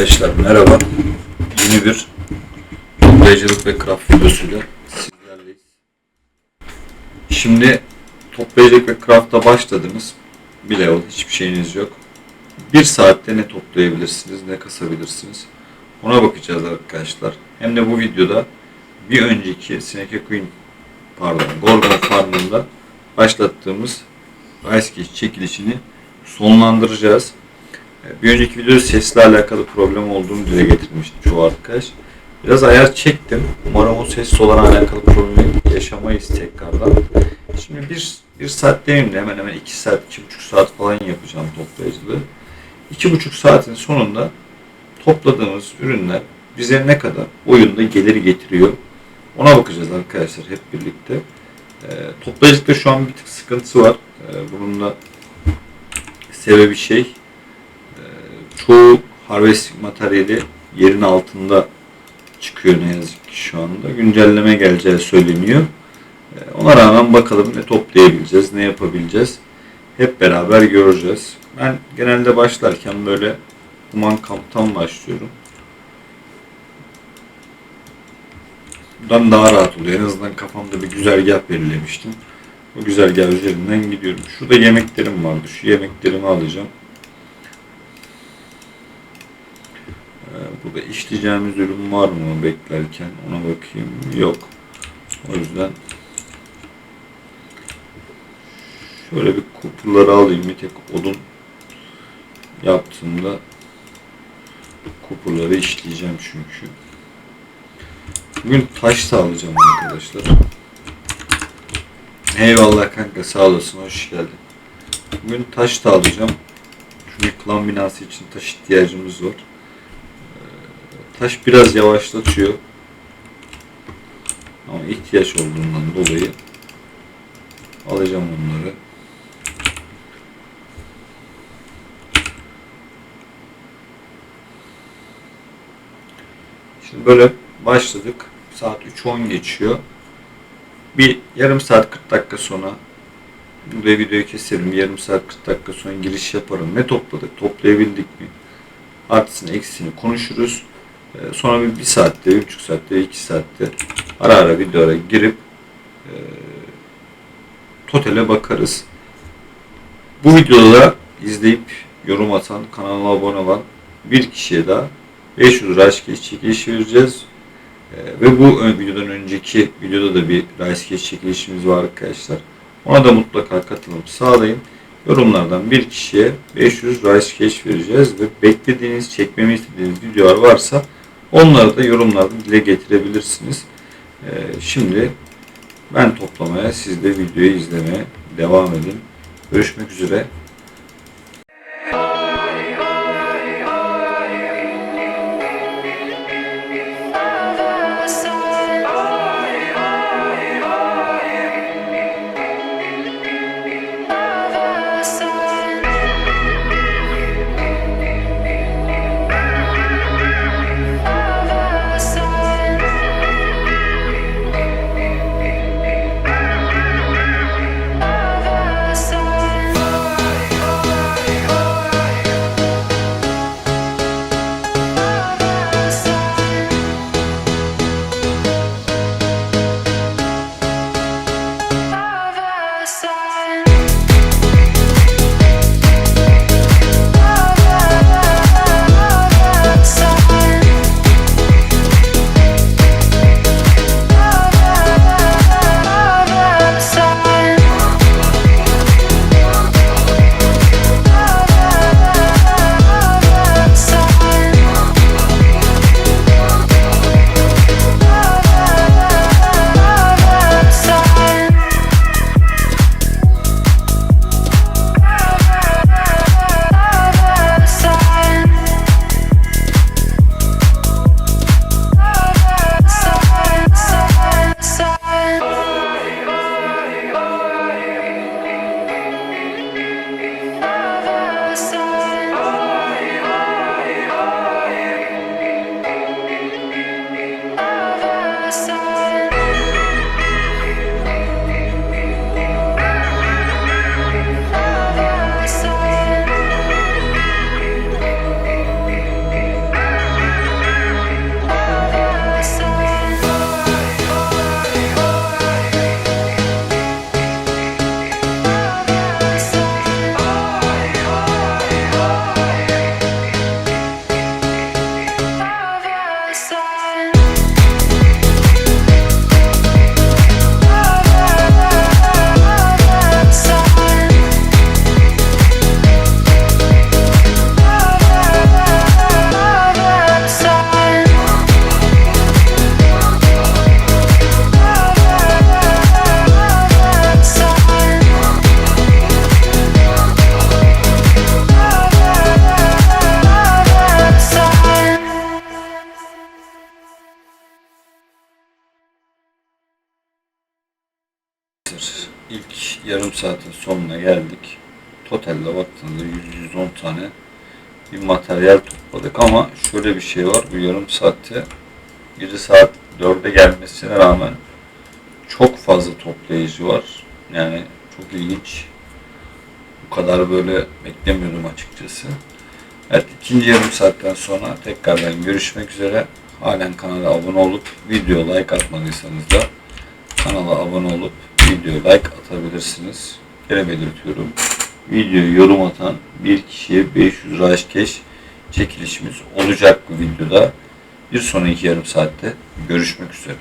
Arkadaşlar merhaba. Yeni bir toplayıcılık ve craft videosuyla sizlerleyiz. Şimdi toplayıcılık ve craft'a başladınız. Bile ol hiçbir şeyiniz yok. Bir saatte ne toplayabilirsiniz, ne kasabilirsiniz. Ona bakacağız arkadaşlar. Hem de bu videoda bir önceki Snake Queen pardon Gorgon Farm'ında başlattığımız Rice Cage çekilişini sonlandıracağız. Bir önceki videoda sesle alakalı problem olduğunu dile getirmişti çoğu arkadaş. Biraz ayar çektim. Umarım o ses olan alakalı problemi yaşamayız tekrardan. Şimdi bir, bir saat demeyeyim de hemen hemen iki saat, iki buçuk saat falan yapacağım toplayıcılığı. İki buçuk saatin sonunda topladığımız ürünler bize ne kadar oyunda gelir getiriyor ona bakacağız arkadaşlar hep birlikte. Ee, toplayıcılıkta şu an bir tık sıkıntısı var. Ee, bunun da sebebi şey e, çoğu harvesting materyali yerin altında çıkıyor ne yazık ki şu anda. Güncelleme geleceği söyleniyor. Ee, Ona rağmen bakalım ne toplayabileceğiz, ne yapabileceğiz. Hep beraber göreceğiz. Ben genelde başlarken böyle Human kamptan başlıyorum. Buradan daha rahat oluyor. En azından kafamda bir güzergah belirlemiştim. Bu güzergah üzerinden gidiyorum. Şurada yemeklerim vardı. Şu yemeklerimi alacağım. Ee, Burada işleyeceğimiz ürün var mı beklerken ona bakayım. Yok. O yüzden şöyle bir kupurları alayım. Bir tek odun yaptığımda kupurları işleyeceğim çünkü. Bugün taş da alacağım arkadaşlar. Eyvallah kanka sağ olasın hoş geldin. Bugün taş da alacağım. Çünkü klan binası için taş ihtiyacımız var. Taş biraz yavaşlatıyor. Ama ihtiyaç olduğundan dolayı alacağım onları. Şimdi böyle başladık. Saat 3.10 geçiyor. Bir yarım saat 40 dakika sonra burada videoyu keserim. Yarım saat 40 dakika sonra giriş yaparım. Ne topladık? Toplayabildik mi? Artısını eksisini konuşuruz. Ee, Sonra bir, bir saatte, bir buçuk saatte, iki saatte ara ara videolara girip e, totale bakarız. Bu videoda izleyip yorum atan, kanala abone olan bir kişiye daha 500 Raşkeş çekilişi vereceğiz. Ee, ve bu ön- videodan önceki videoda da bir Raşkeş çekilişimiz var arkadaşlar. Ona da mutlaka katılım sağlayın. Yorumlardan bir kişiye 500 Raşkeş vereceğiz ve beklediğiniz, çekmemi istediğiniz videolar varsa onları da yorumlarda dile getirebilirsiniz. Ee, şimdi ben toplamaya, siz de videoyu izlemeye devam edin. Görüşmek üzere. Saatin sonuna geldik. Totalde baktığında 100-110 tane bir materyal topladık ama şöyle bir şey var. Bu yarım saatte gece saat 4'e gelmesine rağmen çok fazla toplayıcı var. Yani çok ilginç. Bu kadar böyle beklemiyordum açıkçası. Evet ikinci yarım saatten sonra tekrardan görüşmek üzere. Halen kanala abone olup video like atmadıysanız da kanala abone olup video like atabilirsiniz. Gene belirtiyorum. Videoyu yorum atan bir kişiye 500 raşkeş çekilişimiz olacak bu videoda. Bir sonraki yarım saatte görüşmek üzere.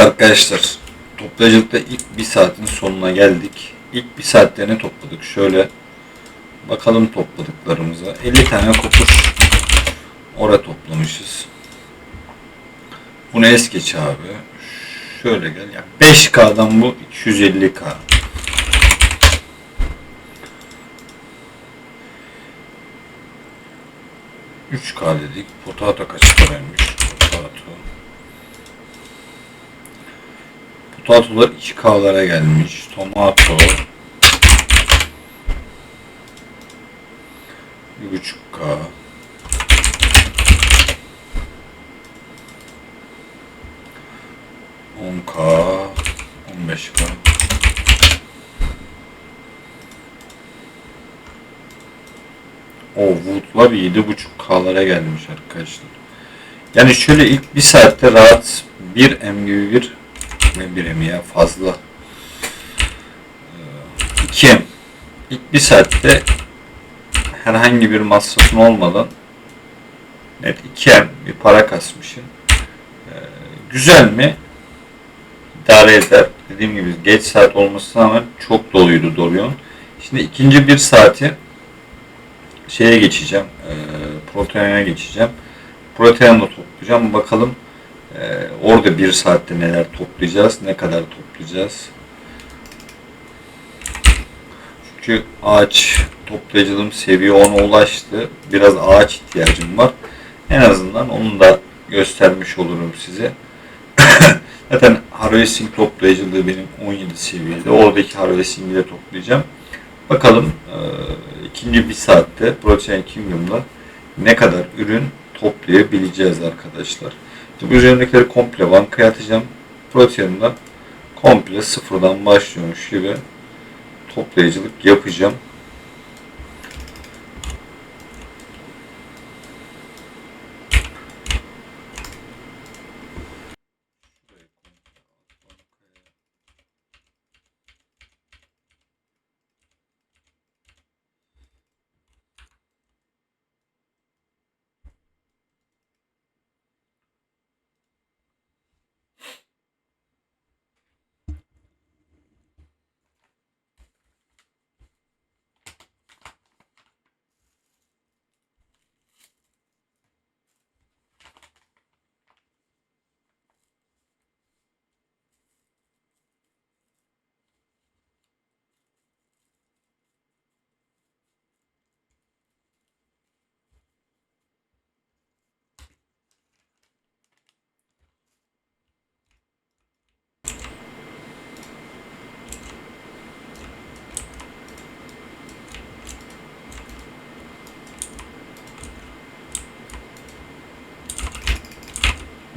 Arkadaşlar toplayıcılıkta ilk bir saatin sonuna geldik. İlk bir saatte ne topladık? Şöyle bakalım topladıklarımıza. 50 tane kopur ora toplamışız. Bu ne es geç abi. Şöyle gel. Ya 5K'dan bu 250K. Üç K dedik. Potato kaç paraymış? Potato. Potatolar 2K'lara gelmiş. Tomato 1.5K On K 15K O Wood'lar 7.5K'lara gelmiş arkadaşlar. Yani şöyle ilk bir saatte rahat 1 M gibi bir ne birimi ya fazla. Ee, 2 M. İlk bir saatte herhangi bir masrafın olmadan net 2 M bir para kasmışsın. Ee, güzel mi? İdare eder. Dediğim gibi geç saat olmasına rağmen çok doluydu Dorion. Şimdi ikinci bir saati şeye geçeceğim. E, proteine geçeceğim. Protein de toplayacağım. Bakalım e, orada bir saatte neler toplayacağız, ne kadar toplayacağız. Çünkü ağaç toplayıcılığım seviye 10'a ulaştı. Biraz ağaç ihtiyacım var. En azından onu da göstermiş olurum size. Zaten harvesting toplayıcılığı benim 17 seviyede. Oradaki harvesting'i de toplayacağım. Bakalım e, ikinci bir saatte Protein Kingdom'da ne kadar ürün toplayabileceğiz arkadaşlar. Bu üzerindekileri komple bankaya atacağım. Protein'den komple sıfırdan başlıyormuş gibi toplayıcılık yapacağım.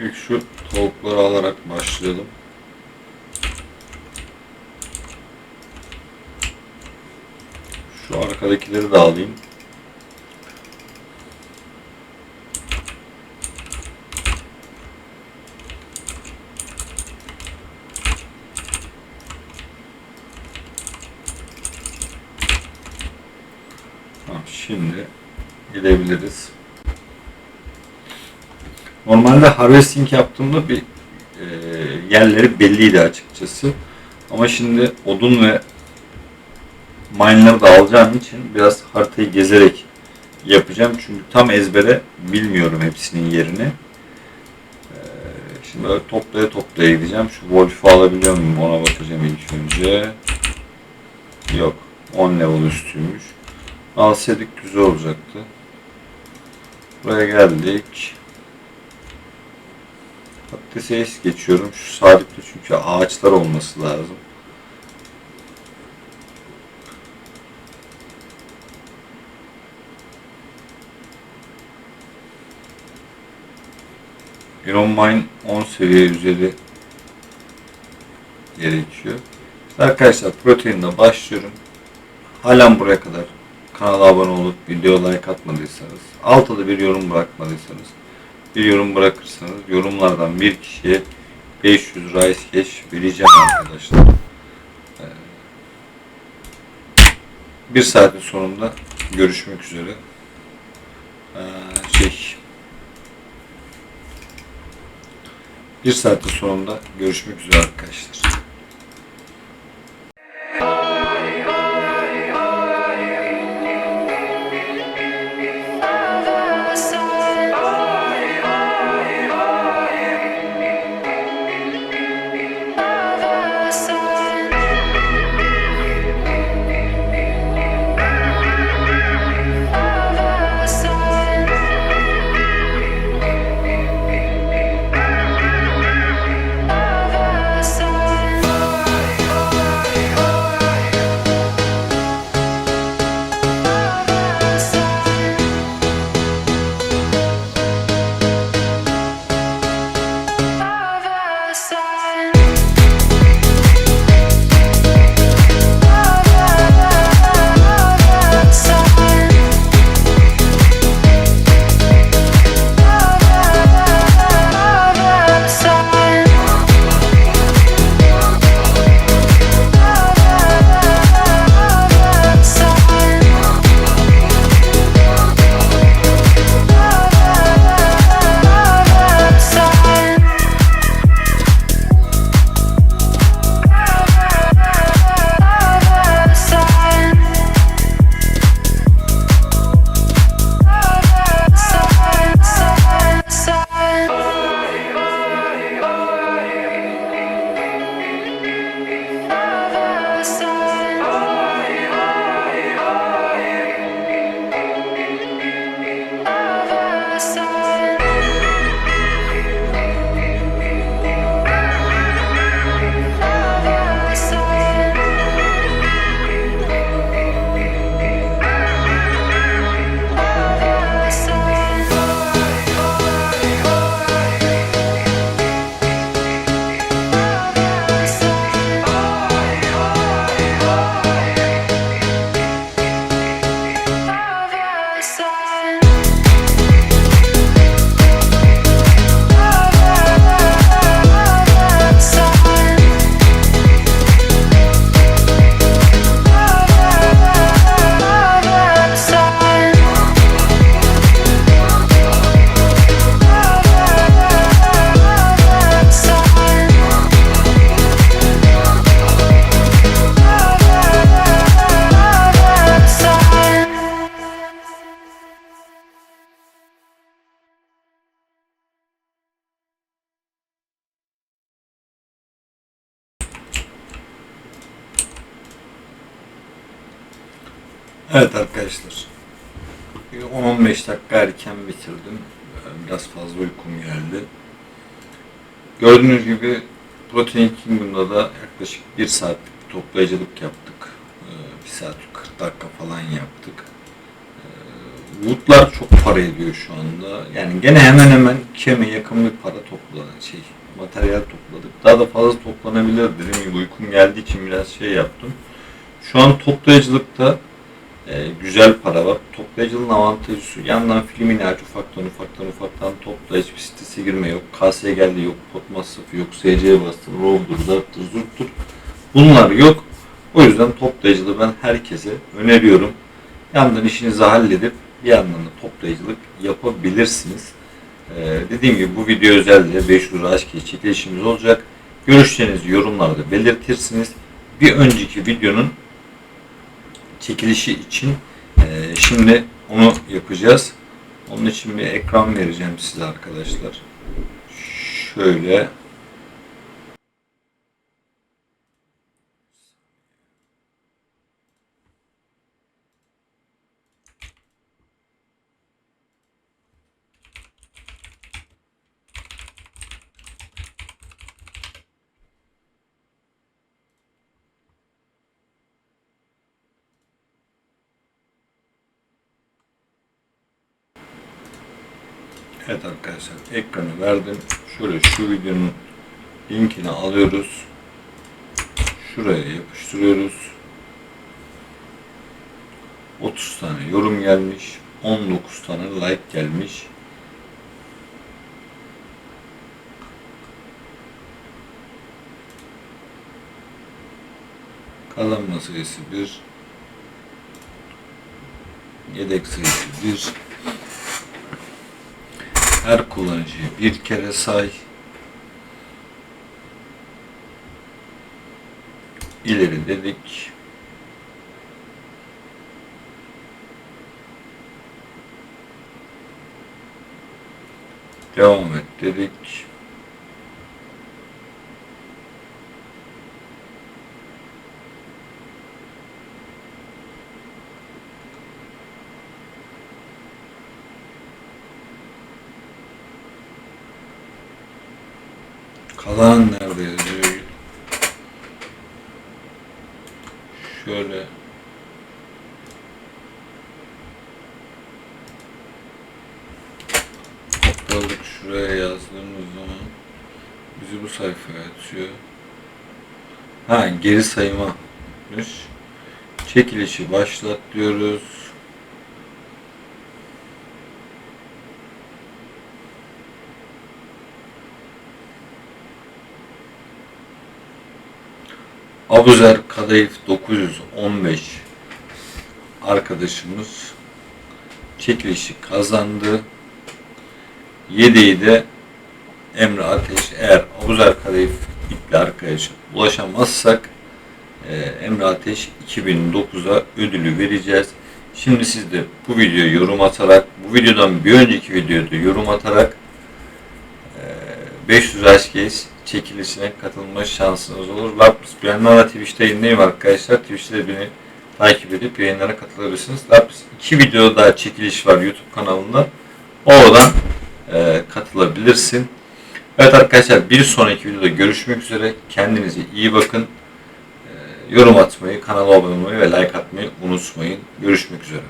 İlk şu tavukları alarak başlayalım. Şu arkadakileri de alayım. Tamam, şimdi gidebiliriz. Normalde harvesting yaptığımda bir e, yerleri belliydi açıkçası. Ama şimdi odun ve mine'ları da alacağım için biraz haritayı gezerek yapacağım. Çünkü tam ezbere bilmiyorum hepsinin yerini. E, şimdi böyle toplaya toplaya gideceğim. Şu Wolf'u alabiliyor muyum ona bakacağım ilk önce. Yok. 10 level üstüymüş. Alsaydık güzel olacaktı. Buraya geldik. Patatese es geçiyorum. Şu sabitli çünkü ağaçlar olması lazım. Iron Mine 10 seviye üzeri gerekiyor. Arkadaşlar proteinle başlıyorum. Halen buraya kadar kanala abone olup video like atmadıysanız, altta bir yorum bırakmadıysanız bir yorum bırakırsanız yorumlardan bir kişiye 500 Rice Cash vereceğim arkadaşlar. Ee, Bir saatin sonunda görüşmek üzere. Ee, Şey, bir saatin sonunda görüşmek üzere arkadaşlar. Evet arkadaşlar. Bir 10-15 dakika erken bitirdim. Ee, Biraz fazla uykum geldi. Gördüğünüz gibi Protein Kingdom'da da yaklaşık 1 saatlik bir toplayıcılık yaptık. 1 saat 40 dakika falan yaptık. Ee, Woodlar çok para ediyor şu anda. Yani gene hemen hemen keme yakın bir para topladık. Şey, materyal topladık. Daha da fazla toplanabilir dedim gibi uykum geldiği için biraz şey yaptım. Şu an toplayıcılıkta e, güzel para var. Toplayıcılığın avantajı şu. Yandan filmini aç ufaktan ufaktan ufaktan topla. Hiçbir sitese girme yok. KS geldi yok. Pot masrafı yok. SC'ye bastın. Rovdur, zarttır, zurttur. Bunlar yok. O yüzden toplayıcılığı ben herkese öneriyorum. Yandan işinizi halledip bir yandan da toplayıcılık yapabilirsiniz. Ee, dediğim gibi bu video özelde 500 lira aşk çekilişimiz olacak. Görüşlerinizi yorumlarda belirtirsiniz. Bir önceki videonun çekilişi için e, şimdi onu yapacağız. Onun için bir ekran vereceğim size arkadaşlar. Şöyle Evet arkadaşlar ekranı verdim. Şöyle şu videonun linkini alıyoruz. Şuraya yapıştırıyoruz. 30 tane yorum gelmiş. 19 tane like gelmiş. Kazanma sayısı 1. Yedek sayısı 1. Her kullanıcıyı bir kere say. İleri dedik. Devam et dedik. Kalan nerede yazıyor? Şöyle. Topladık şuraya yazdığımız zaman bizi bu sayfaya atıyor. Ha geri sayıma Çekilişi başlat diyoruz. Abuzer Kadayıf 915 arkadaşımız çekilişi kazandı. Yedeği de Emre Ateş. Eğer Abuzer Kadayıf iple arkadaşa ulaşamazsak e, Emre Ateş 2009'a ödülü vereceğiz. Şimdi siz de bu videoyu yorum atarak, bu videodan bir önceki videoda yorum atarak e, 500 HKS çekilişine katılma şansınız olur. Lapis da Twitch'te yayındayım arkadaşlar. Twitch'te beni takip edip yayınlara katılabilirsiniz. Lapis iki video daha çekiliş var YouTube kanalında. Oradan e, katılabilirsin. Evet arkadaşlar bir sonraki videoda görüşmek üzere. Kendinize iyi bakın. E, yorum atmayı, kanala abone olmayı ve like atmayı unutmayın. Görüşmek üzere.